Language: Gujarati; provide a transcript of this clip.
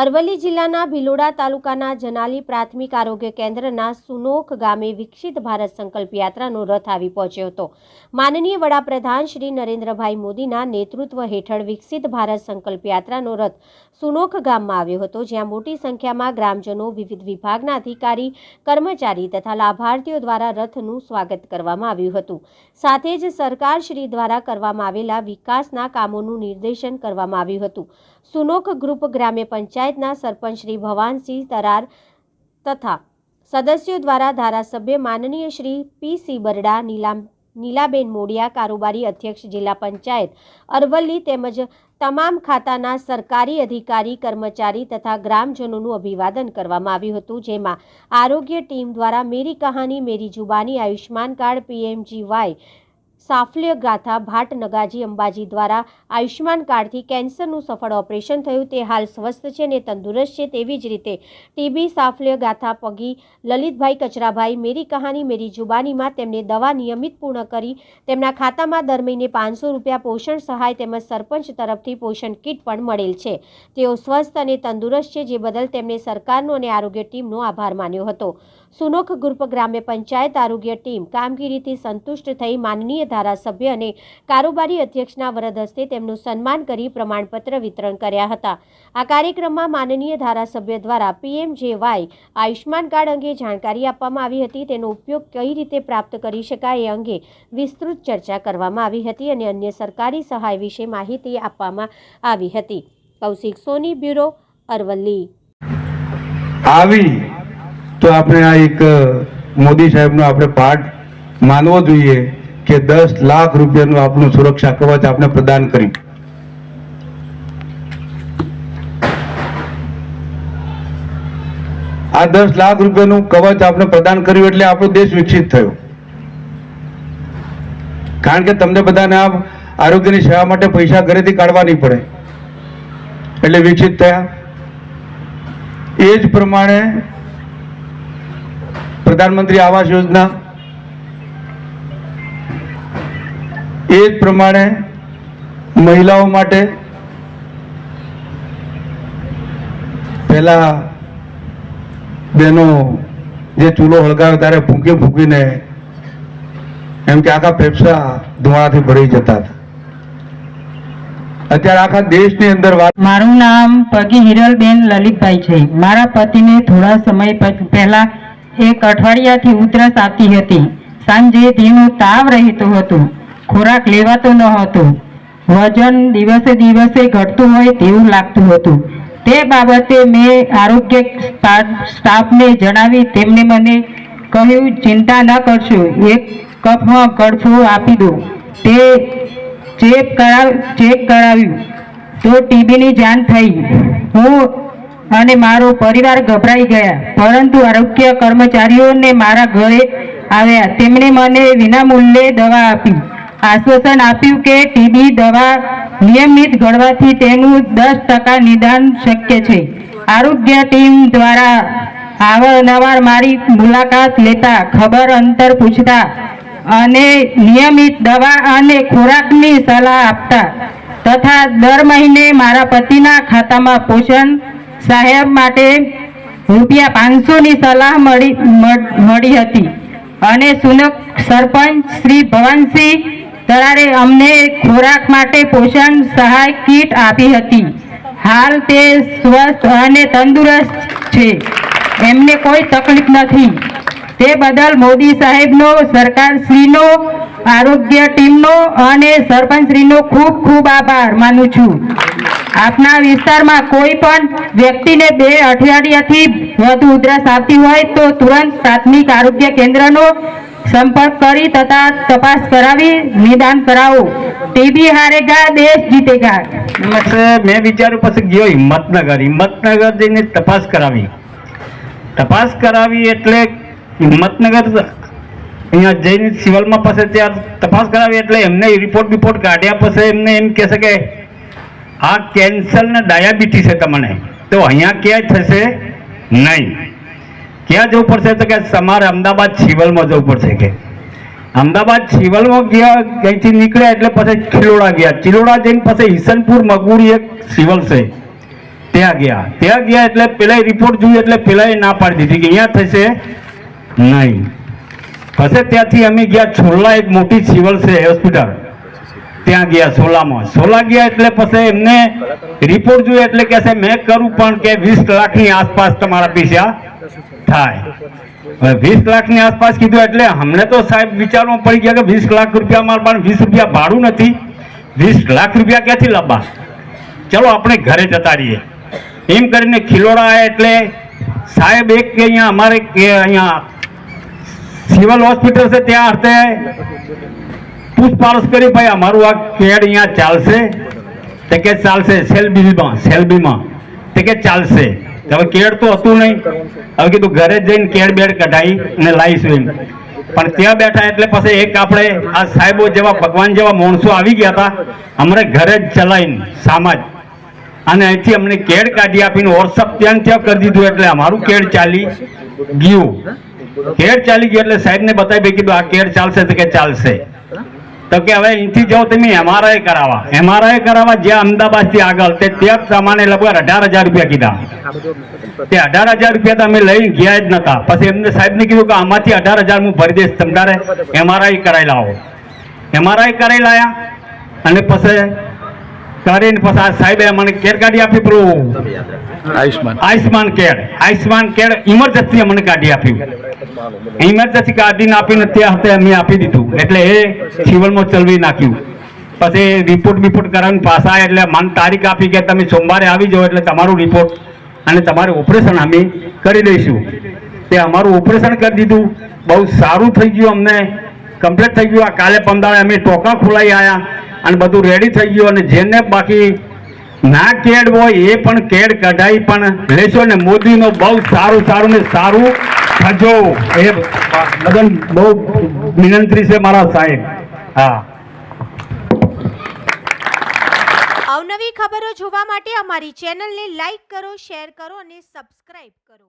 અરવલ્લી જિલ્લાના ભિલોડા તાલુકાના જનાલી પ્રાથમિક આરોગ્ય કેન્દ્રના સુનોખ ગામે વિકસિત ભારત સંકલ્પ યાત્રાનો રથ આવી પહોંચ્યો હતો. માનનીય વડાપ્રધાન શ્રી નરેન્દ્રભાઈ મોદીના નેતૃત્વ હેઠળ વિકસિત ભારત સંકલ્પ યાત્રાનો રથ સુનોખ ગામમાં આવ્યો હતો, જ્યાં મોટી સંખ્યામાં ગ્રામજનો, વિવિધ વિભાગના અધિકારી, કર્મચારી તથા લાભાર્થીઓ દ્વારા રથનું સ્વાગત કરવામાં આવ્યું હતું. સાથે જ સરકાર શ્રી દ્વારા કરવામાં આવેલા વિકાસના કામોનું નિર્દેશન કરવામાં આવ્યું હતું. સુનોખ ગ્રુપ ગ્રામ્ય પંચાયતના સરપંચ શ્રી ભવાનસિંહ તરાર તથા સદસ્યો દ્વારા ધારાસભ્ય માનનીય શ્રી પી સી બરડા, નીલામ, નીલાબેન મોડિયા, કારોબારી અધ્યક્ષ જિલ્લા પંચાયત અરવલ્લી તેમજ તમામ ખાતાના સરકારી અધિકારી, કર્મચારી તથા ગ્રામજનોનું અભિવાદન કરવામાં આવ્યું હતું, જેમાં આરોગ્ય ટીમ દ્વારા મેરી કહાની, મેરી જુબાની, આયુષ્માન કાર્ડ, પીએમજીવાય સાફલ્ય ગાથા ભાટ નગાજી અંબાજી દ્વારા આયુષ્યમાન કાર્ડથી કેન્સરનું સફળ ઓપરેશન થયું. તે હાલ સ્વસ્થ છે અને તંદુરસ્ત છે તેવી જ રીતે ટીબી સાફલ્ય ગાથા પગી લલિતભાઈ કચરાભાઈ, મેરી કહાની, મેરી જુબાનીમાં તેમને દવા નિયમિત પૂર્ણ કરી. તેમના ખાતામાં દર મહિને પાંચસો રૂપિયા પોષણ સહાય તેમજ સરપંચ તરફથી પોષણ કીટ પણ મળેલ છે. તેઓ સ્વસ્થ અને તંદુરસ્ત છે, જે બદલ તેમણે સરકારનો અને આરોગ્ય ટીમનો આભાર માન્યો હતો. સુનોખ ગ્રુપ ગ્રામ્ય પંચાયત આરોગ્ય ટીમ કામગીરીથી સંતુષ્ટ થઈ માનનીય ધારાસભ્ય અને કારોબારી અધ્યક્ષના વરદ હસ્તે તેમનું સન્માન કરી પ્રમાણપત્ર વિતરણ કર્યા હતા. આ કાર્યક્રમમાં માનનીય ધારાસભ્ય દ્વારા પીએમજેવાય આયુષ્માન કાર્ડ અંગે જાણકારી આપવામાં આવી હતી. તેનો ઉપયોગ કઈ રીતે પ્રાપ્ત કરી શકાય એ અંગે વિસ્તૃત ચર્ચા કરવામાં આવી હતી અને અન્ય સરકારી સહાય વિશે માહિતી આપવામાં આવી હતી. કૌશિક સોની બ્યુરો અરવલ્લી. આવી તો આપણે આ એક મોદી સાહેબનો આપણે પાઠ માનવો જોઈએ કે દસ લાખ રૂપિયાનું આપણું સુરક્ષા કવચ આપણે પ્રદાન કર્યું. આ દસ લાખ રૂપિયાનું કવચ આપણે પ્રદાન કર્યું એટલે આપણો દેશ વિકસિત થયો. કારણ કે તમને બધાને આ આરોગ્યની સેવા માટે પૈસા ઘરેથી કાઢવા નહીં પડે. એટલે વિકસિત થયા. એ જ પ્રમાણે પ્રધાનમંત્રી આવાસ યોજના એ જ પ્રમાણે મહિલાઓ માટે પેલા બહેનો જે ચૂલો હળગાવે ત્યારે ફૂંકી ફૂંકીને એમ કે આખા ફેફસા ધુમાડાથી ભરાઈ જતા હતા. અત્યારે આખા દેશની અંદર વાત મારું નામ પગી હિરલબેન લલિતભાઈ છે. મારા પતિને થોડા સમય પહેલા એક અઠવાડિયાથી ઉધરસ આવતી હતી. સાંજે ધીનું તાવ રહેતો હતો. ખોરાક લેવાતો ન હતો. વજન દિવસે દિવસે ઘટતું હોય તેવું લાગતું હતું. તે બાબતે મેં આરોગ્ય સ્ટાફને જણાવી તેમને મને કહ્યું, ચિંતા ન કરશો. એક કપમાં કડફો આપી દો તે ચેક કરાવ, ચેક કરાવ્યું. તો ટીબીની જાણ થઈ. હું અને મારો પરિવાર ગભરાઈ ગયા. પરંતુ આરોગ્ય કર્મચારીઓને મારા ઘરે આવ્યા. તેમણે મને વિનામૂલ્યે દવા આપી. આશ્વાસન આપ્યું કે ટીબી દવા નિયમિત ગળવાથી તેનું દસ ટકા નિદાન શક્ય છે. આરોગ્ય ટીમ દ્વારા અવારનવાર મારી મુલાકાત લેતા ખબર અંતર પૂછતા અને નિયમિત દવા અને ખોરાકની સલાહ આપતા તથા દર મહિને મારા પતિના ખાતામાં પોષણ સાહેબ માટે રૂપિયા પાંચસોની સલાહ મળી, મળ- હતી. અને સુનક સરપંચ શ્રી ભવનસિંહ તરારે અમને ખોરાક માટે પોષણ સહાય કીટ આપી હતી. હાલ તે સ્વસ્થ અને તંદુરસ્ત છે. એમને કોઈ તકલીફ નથી. તે બદલ મોદી સાહેબનો, સરકારશ્રીનો, આરોગ્ય ટીમનો અને સરપંચશ્રીનો ખૂબ ખૂબ આભાર માનું છું. આપના વિસ્તારમાં કોઈ પણ વ્યક્તિને બે અઠવાડિયાથી વધુ ઉધરસ આવતી હોય તો તુરંત પ્રાથમિક આરોગ્ય કેન્દ્રનો સંપર્ક કરી તથા તપાસ કરાવી, નિદાન કરાવો. ટીબી હારેગા, દેશ જીતેગા. મેં વિચાર્યું પછી ગયો હિંમતનગર. હિંમતનગર જઈને તપાસ કરાવી. તપાસ કરાવી એટલે હિંમતનગર અહીંયા જઈને સિવિલમાં પાસે ત્યાં તપાસ કરાવી એટલે એમને રિપોર્ટ બિપોર્ટ કાઢ્યા પછી એમને એમ કહેશે કે, આ કેન્સર ને ડાયાબિટીસ છે તમને. તો અહીંયા ક્યાંય થશે? નહીં. ક્યાં જવું પડશે તો કે તમારે અમદાવાદ સિવિલમાં જવું પડશે કે. અમદાવાદ સિવલમાં ગયા, અહીંથી નીકળ્યા એટલે પછી ખિલોડા ગયા. ચિલોડા જઈને પછી ઈસનપુર, મગુડી એક સિવલ છે. ત્યાં ગયા. ત્યાં ગયા એટલે પેલા રિપોર્ટ જોયું એટલે પેલા ના પાડી દીધી કે અહીંયા થશે નહીં. પછી ત્યાંથી અમે ગયા છોલા, એક મોટી સિવલ છે હોસ્પિટલ. ત્યાં ગયા સોલામાં સોલા ગયા એટલે પછી એમને રિપોર્ટ જોયો એટલે કે મેં કરું પણ કે વીસ લાખની આસપાસ તમારા પૈસા થાય. વીસ લાખની આસપાસ કીધું એટલે અમને તો સાહેબ વિચારવામાં પડી ગયા કે વીસ લાખ રૂપિયા મારા પણ વીસ રૂપિયા ભાડું નથી. વીસ લાખ રૂપિયા ક્યાંથી લાવવા? ચલો આપણે ઘરે જતા રહીએ. એમ કરીને ખિલોડા એટલે સાહેબ એક કે અહીંયા અમારે કે અહીંયા સિવિલ હોસ્પિટલ છે, ત્યાં હશે પૂછપાછ કરી, ભાઈ, અમારું આ કેડ અહીંયા ચાલશે? તે કે, ચાલશે સેલબીમાં સેલબીમાં તે કે, ચાલશે. હવે કેડ તો હતું નહીં. હવે કીધું, ઘરે જઈને કેડ બેડ કઢાઈ અને લાવીશું એમ. પણ ત્યાં બેઠા એટલે પછી એક આપણે આ સાહેબો જેવા, ભગવાન જેવા માણસો આવી ગયા હતા. અમને ઘરે જ ચલાવીને સામાજ. અને અહીંથી અમને કેડ કાઢી આપીને વોટ્સઅપ ત્યાં ત્યાં કરી દીધું, એટલે અમારું કેડ ચાલી ગયું. કેડ ચાલી ગયો એટલે સાહેબને બતાવી કીધું આ કેર ચાલશે તો કે ચાલશે. તો કે હવે અહીંથી જાઓ તમે એમઆરઆઈ કરાવવા. એમઆરઆઈ કરાવવા જ્યાં અમદાવાદથી આગળ. તે ત્યાં પ્રમાણે લગભગ અઢાર હજાર રૂપિયા કીધા. તે અઢાર હજાર રૂપિયા અમે લઈ ગયા જ નતા. પછી એમને સાહેબને કીધું કે આમાંથી અઢાર હજાર હું ભરી દઈશ. તમારે એમઆરઆઈ કરાવી લાવો. એમઆરઆઈ કરાવી લાયા. અને પછી કરીને પછી આ સાહેબે મને કેર કાઢી આપી પેલું Ayushman. Ayushman care Ayushman care emergency અમને કાઢી આપ્યું ઇમરજન્સી કાઢીને આપીને ત્યાં હતે અમે આપી દીધું. એટલે એ સિવિલમાં ચલવી નાખ્યું. પછી રિપોર્ટ બિપોર્ટ કરાવીને પાછા એટલે મને તારીખ આપી કે તમે સોમવારે આવી જાઓ એટલે તમારું રિપોર્ટ અને તમારું ઓપરેશન અમે કરી દઈશું. તે અમારું ઓપરેશન કરી દીધું. બહુ સારું થઈ ગયું અમને. કમ્પ્લીટ થઈ ગયું. આ કાલે પંદાળે અમે ટોકા ખોલાઈ આવ્યા અને બધું રેડી થઈ ગયું અને જેને બાકી ના કેડ હોય એ પણ કેડ કઢાઈ પણ લેશો ને મોદીનો બહુ સારું સારું ને સારું થજો. એ બદલ બહુ વિનંતી છે મારા સાહેબ. હા. અવનવી ખબરો જોવા માટે અમારી ચેનલને લાઈક કરો શેર કરો અને સબસ્ક્રાઇબ કરો.